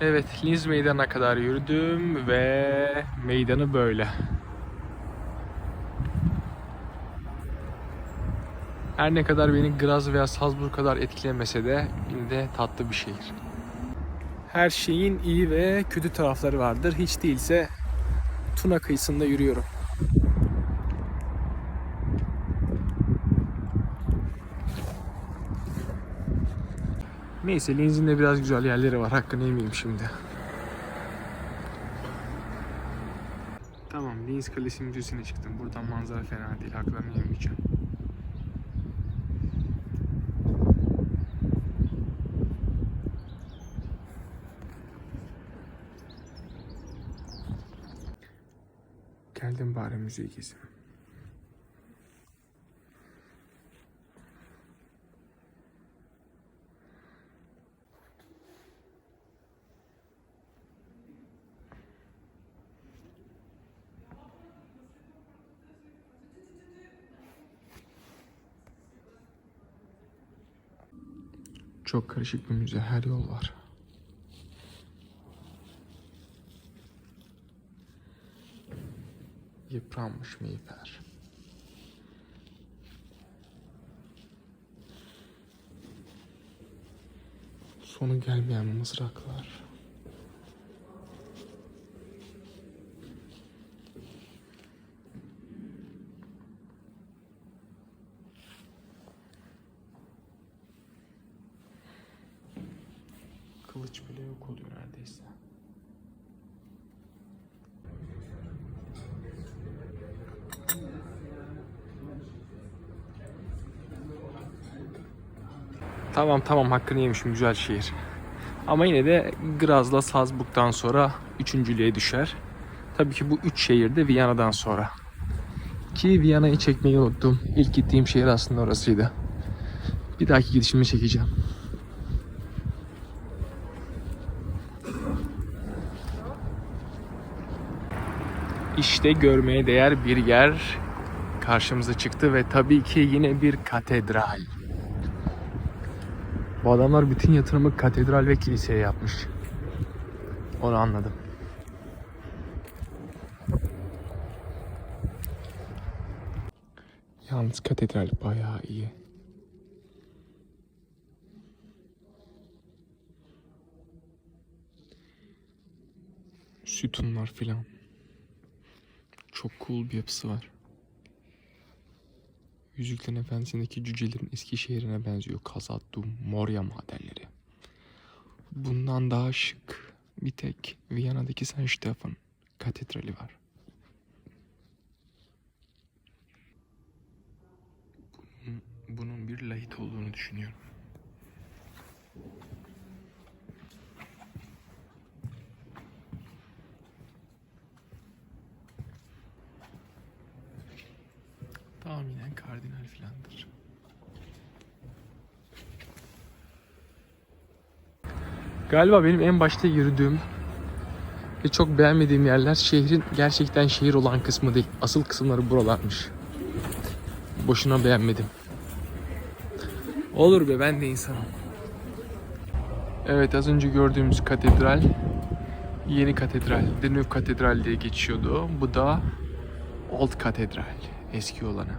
Evet, Linz Meydanı'na kadar yürüdüm ve meydanı böyle. Her ne kadar beni Graz veya Salzburg kadar etkilemese de yine de tatlı bir şehir. Her şeyin iyi ve kötü tarafları vardır. Hiç değilse Tuna kıyısında yürüyorum. Neyse Linz'in de biraz güzel yerleri var. Hakkını yemeyeyim şimdi. Tamam Linz Kalesi Müzesi'ne çıktım. Buradan manzara fena değil. Haklarını yemeyeceğim. Geldim bari müzeyi gezeyim. Çok karışık bir müze. Her yol var. Yıpranmış miğfer. Sonu gelmeyen mızraklar. Kılıç bile yok oluyor neredeyse. Tamam tamam hakkını yemişim güzel şehir. Ama yine de Graz'la Salzburg'dan sonra üçüncülüğe düşer. Tabii ki bu üç şehir de Viyana'dan sonra. Ki Viyana'yı çekmeyi unuttum. İlk gittiğim şehir aslında orasıydı. Bir dahaki gidişimi çekeceğim. İşte görmeye değer bir yer karşımıza çıktı ve tabii ki yine bir katedral. Bu adamlar bütün yatırımı katedral ve kiliseye yapmış. Onu anladım. Yalnız katedral bayağı iyi. Sütunlar filan. Çok cool bir yapısı var. Yüzüklerin Efendisi'ndeki cücelerin eski şehrine benziyor. Kazattum, Moria madenleri. Bundan daha şık bir tek Viyana'daki St. Stefan katedrali var. Bunun bir lahit olduğunu düşünüyorum. Tahminen kardinal filandır. Galiba benim en başta yürüdüğüm ve çok beğenmediğim yerler şehrin gerçekten şehir olan kısmı değil. Asıl kısımları buralarmış. Boşuna beğenmedim. Olur be ben de insanım. Evet az önce gördüğümüz katedral yeni katedral. New Katedral diye geçiyordu. Bu da Old Katedral. Eski olanı.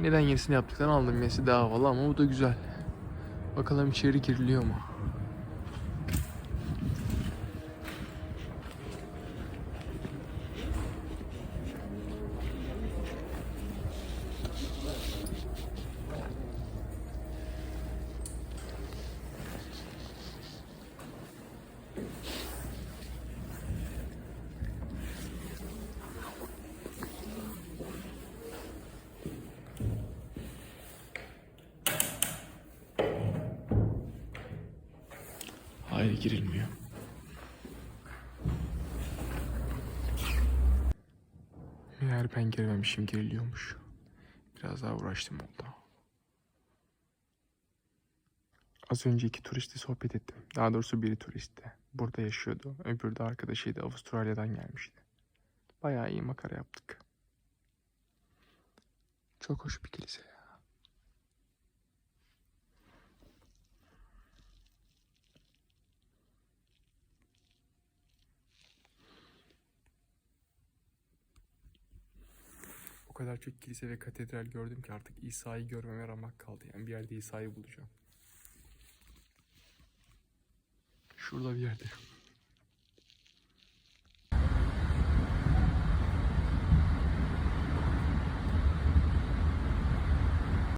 Neden yenisini yaptıktan aldım. Yenisi daha havalı ama bu da güzel. Bakalım içeri giriliyor mu? Girilmiyor. Meğer ben girmemişim giriliyormuş. Biraz daha uğraştım oldu. Az önce iki turisti sohbet ettim. Daha doğrusu biri turistti. Burada yaşıyordu. Öbürü de arkadaşıydı. Avustralya'dan gelmişti. Bayağı iyi makara yaptık. Çok hoş bir kilise ya. Kadar çok kilise ve katedral gördüm ki artık İsa'yı görmeme ramak kaldı. Yani bir yerde İsa'yı bulacağım. Şurada bir yerde.